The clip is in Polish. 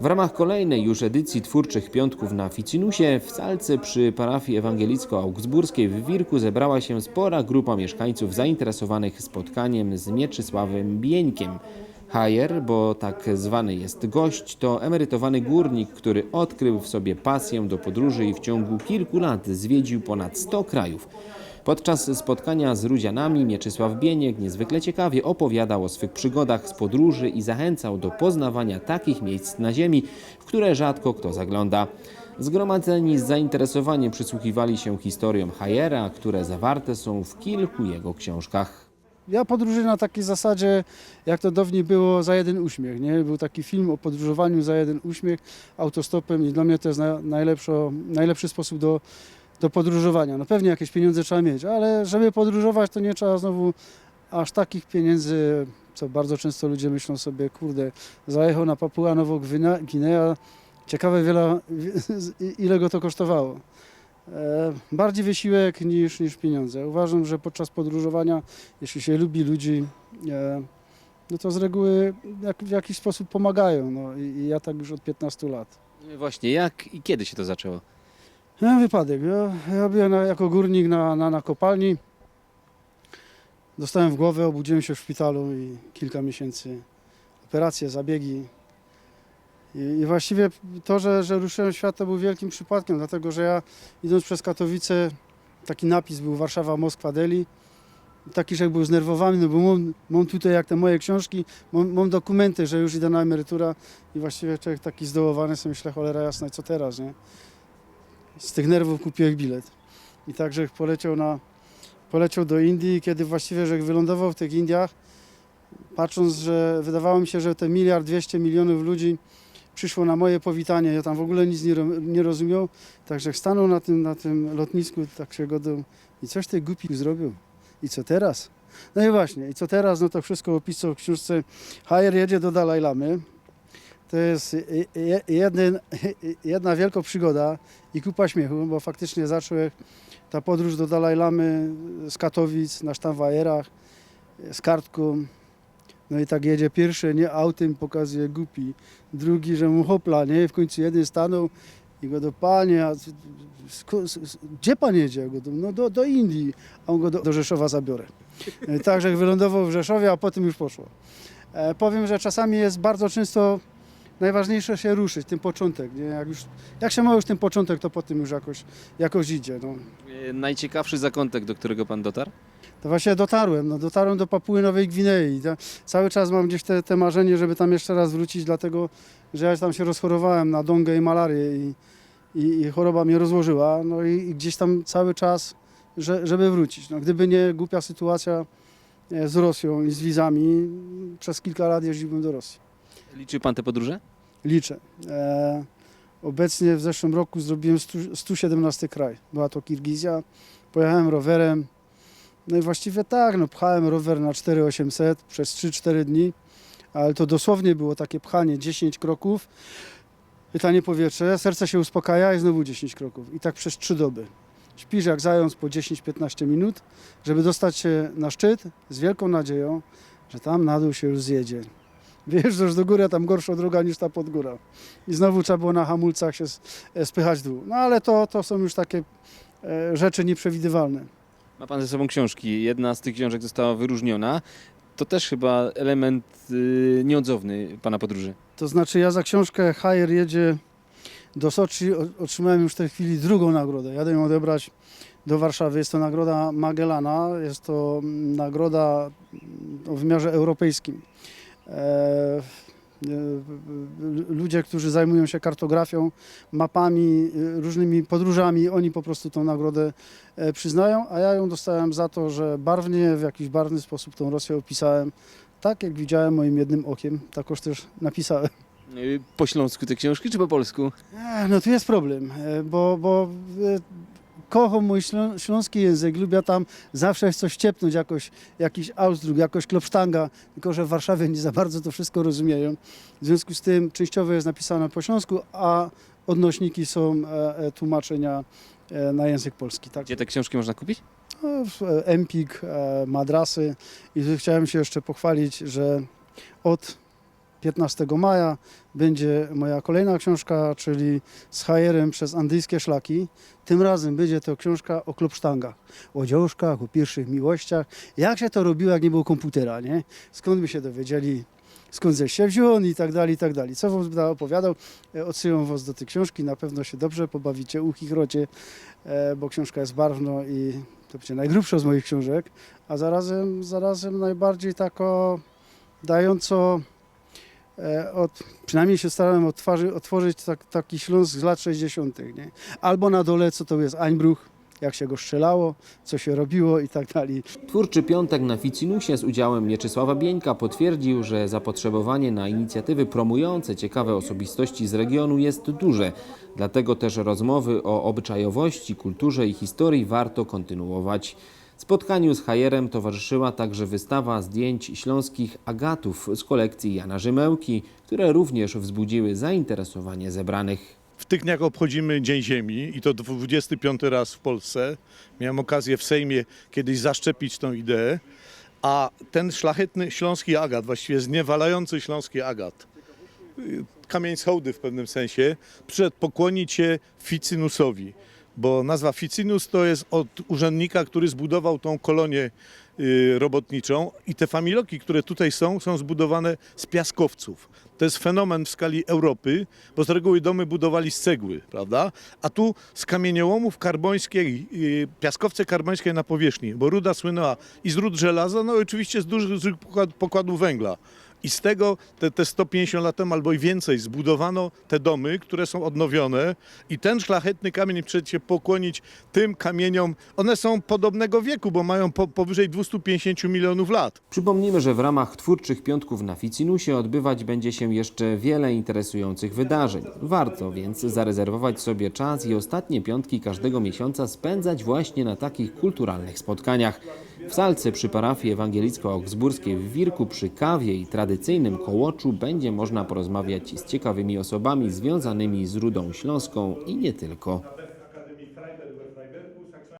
W ramach kolejnej już edycji Twórczych Piątków na Ficinusie w Salce przy parafii ewangelicko-augsburskiej w Wirku zebrała się spora grupa mieszkańców zainteresowanych spotkaniem z Mieczysławem Bieńkiem. Hajer, bo tak zwany jest gość, to emerytowany górnik, który odkrył w sobie pasję do podróży i w ciągu kilku lat zwiedził ponad 100 krajów. Podczas spotkania z Rudzianami Mieczysław Bieniek niezwykle ciekawie opowiadał o swych przygodach z podróży i zachęcał do poznawania takich miejsc na ziemi, w które rzadko kto zagląda. Zgromadzeni z zainteresowaniem przysłuchiwali się historiom Hajera, które zawarte są w kilku jego książkach. Ja podróżuję na takiej zasadzie, jak to dawniej było, za jeden uśmiech. Nie? Był taki film o podróżowaniu za jeden uśmiech autostopem i dla mnie to jest najlepszy sposób do, do podróżowania. No pewnie jakieś pieniądze trzeba mieć, ale żeby podróżować, to nie trzeba znowu aż takich pieniędzy, co bardzo często ludzie myślą sobie, kurde, zajechał na Papua Nowo-Gwinea, ciekawe wiele, ile go to kosztowało. E, bardziej wysiłek niż, niż pieniądze. Uważam, że podczas podróżowania, jeśli się lubi ludzi, e, no to z reguły jak, w jakiś sposób pomagają. No, i, I ja tak już od 15 lat. Właśnie, jak i kiedy się to zaczęło? Miałem wypadek. Ja, ja byłem na, jako górnik na, na, na kopalni. Dostałem w głowę, obudziłem się w szpitalu i kilka miesięcy operacje, zabiegi. I, i właściwie to, że, że ruszyłem świat, to był wielkim przypadkiem, dlatego że ja idąc przez Katowice, taki napis był Warszawa, Moskwa, Delhi. Taki człowiek był znerwowany, no bo mam, mam tutaj jak te moje książki, mam, mam dokumenty, że już idę na emeryturę i właściwie człowiek taki zdołowany, sobie myślę, cholera jasna, co teraz, nie? Z tych nerwów kupiłem bilet. I także poleciał, na, poleciał do Indii, kiedy właściwie, że wylądował w tych Indiach, patrząc, że wydawało mi się, że te miliard dwieście milionów ludzi przyszło na moje powitanie, ja tam w ogóle nic nie, nie rozumiał, także stanął na tym, na tym lotnisku, tak się godą i coś ty głupi zrobił. I co teraz? No i właśnie, i co teraz? No to wszystko opisał w książce Hajer jedzie do Dalaj Lamy. To jest je- je- jeden, jedna wielka przygoda i kupa śmiechu, bo faktycznie zaczął ta podróż do Dalaj Lamy z Katowic na Sztamwajerach, z kartką. No i tak jedzie pierwszy, nie autem, pokazuje głupi. Drugi, że mu hopla, nie? W końcu jeden stanął i go do panie, a gdzie pan jedzie? Go do, no do, do Indii, a on go do, do Rzeszowa zabiorę. E, Także wylądował w Rzeszowie, a potem już poszło. E, powiem, że czasami jest bardzo często najważniejsze się ruszyć, ten początek. Nie? Jak, już, jak się ma już ten początek, to potem już jakoś, jakoś idzie. No. E, Najciekawszy zakątek, do którego pan dotarł? To właśnie dotarłem, no dotarłem do Papui Nowej Gwinei. Ja cały czas mam gdzieś te, te marzenie, żeby tam jeszcze raz wrócić, dlatego że ja tam się rozchorowałem na dongę i malarię i, i, i choroba mnie rozłożyła. No i, i gdzieś tam cały czas, że, żeby wrócić. No, gdyby nie głupia sytuacja e, z Rosją i z wizami, przez kilka lat jeździłbym do Rosji. Liczy pan te podróże? Liczę. E, obecnie w zeszłym roku zrobiłem 100, 117 kraj. Była to Kirgizja. Pojechałem rowerem. No i właściwie tak, no pchałem rower na 4800 przez 3-4 dni, ale to dosłownie było takie pchanie 10 kroków, pytanie powietrze, serce się uspokaja i znowu 10 kroków. I tak przez 3 doby. Śpisz jak zając po 10-15 minut, żeby dostać się na szczyt z wielką nadzieją, że tam na dół się już zjedzie. Wjeżdżasz do góry, a tam gorsza droga niż ta podgóra. I znowu trzeba było na hamulcach się e, spychać w dół. No ale to, to są już takie e, rzeczy nieprzewidywalne. Ma pan ze sobą książki. Jedna z tych książek została wyróżniona. To też chyba element y, nieodzowny pana podróży. To znaczy ja za książkę Hajer jedzie do Soczi otrzymałem już w tej chwili drugą nagrodę. Jadę ją odebrać do Warszawy. Jest to nagroda Magellana. Jest to mm, nagroda mm, o wymiarze europejskim. E, ludzie, którzy zajmują się kartografią, mapami, e, różnymi podróżami, oni po prostu tą nagrodę e, przyznają, a ja ją dostałem za to, że barwnie, w jakiś barwny sposób tą Rosję opisałem, tak jak widziałem moim jednym okiem, takoż też napisałem. Po śląsku te książki, czy po polsku? No tu jest problem, bo, bo kocham mój ślą- śląski język, lubię tam zawsze coś ciepnąć, jakoś, jakiś Ausdruck, jakoś klopsztanga, tylko że w Warszawie nie za bardzo to wszystko rozumieją. W związku z tym częściowo jest napisane po śląsku, a odnośniki są e, e, tłumaczenia e, na język polski. Tak? Gdzie te książki można kupić? No, w- e, Empik, e, Madrasy i tu chciałem się jeszcze pochwalić, że od 15 maja będzie moja kolejna książka, czyli z Hajerem przez andyjskie szlaki. Tym razem będzie to książka o klopsztangach, o dziążkach, o pierwszych miłościach. Jak się to robiło, jak nie było komputera, nie? Skąd by się dowiedzieli, skąd ześ się wziął i tak dalej, i tak dalej. Co wam będę opowiadał, e, odsyłam was do tej książki, na pewno się dobrze pobawicie, uchichrocie, e, bo książka jest barwna i to będzie najgrubsza z moich książek, a zarazem, zarazem najbardziej tako dająco od, przynajmniej się starałem otwarzy, otworzyć tak, taki Śląsk z lat 60. Nie? Albo na dole, co to jest Einbruch, jak się go strzelało, co się robiło i tak dalej. Twórczy piątek na Ficinusie z udziałem Mieczysława Bieńka potwierdził, że zapotrzebowanie na inicjatywy promujące ciekawe osobistości z regionu jest duże. Dlatego też rozmowy o obyczajowości, kulturze i historii warto kontynuować. Spotkaniu z Hajerem towarzyszyła także wystawa zdjęć śląskich agatów z kolekcji Jana Rzymełki, które również wzbudziły zainteresowanie zebranych. W tych dniach obchodzimy Dzień Ziemi i to 25 raz w Polsce. Miałem okazję w Sejmie kiedyś zaszczepić tą ideę, a ten szlachetny śląski agat, właściwie zniewalający śląski agat, y, kamień z hołdy w pewnym sensie, przyszedł pokłonić się Ficynusowi, bo nazwa Ficinus to jest od urzędnika, który zbudował tą kolonię y, robotniczą i te familoki, które tutaj są, są zbudowane z piaskowców. To jest fenomen w skali Europy, bo z reguły domy budowali z cegły, prawda? A tu z kamieniołomów karbońskiej, y, piaskowce karbońskie na powierzchni, bo ruda słynęła i z rud żelaza, no i oczywiście z dużych, dużych pokład- pokładów węgla. I z tego te, te 150 lat temu albo i więcej zbudowano te domy, które są odnowione i ten szlachetny kamień przed się pokłonić tym kamieniom, one są podobnego wieku, bo mają po, powyżej 250 milionów lat. Przypomnijmy, że w ramach twórczych piątków na Ficinusie odbywać będzie się jeszcze wiele interesujących wydarzeń. Warto więc zarezerwować sobie czas i ostatnie piątki każdego miesiąca spędzać właśnie na takich kulturalnych spotkaniach. W salce przy parafii ewangelicko-augsburskiej w Wirku przy kawie i tradycyjnym kołoczu będzie można porozmawiać z ciekawymi osobami związanymi z Rudą Śląską i nie tylko.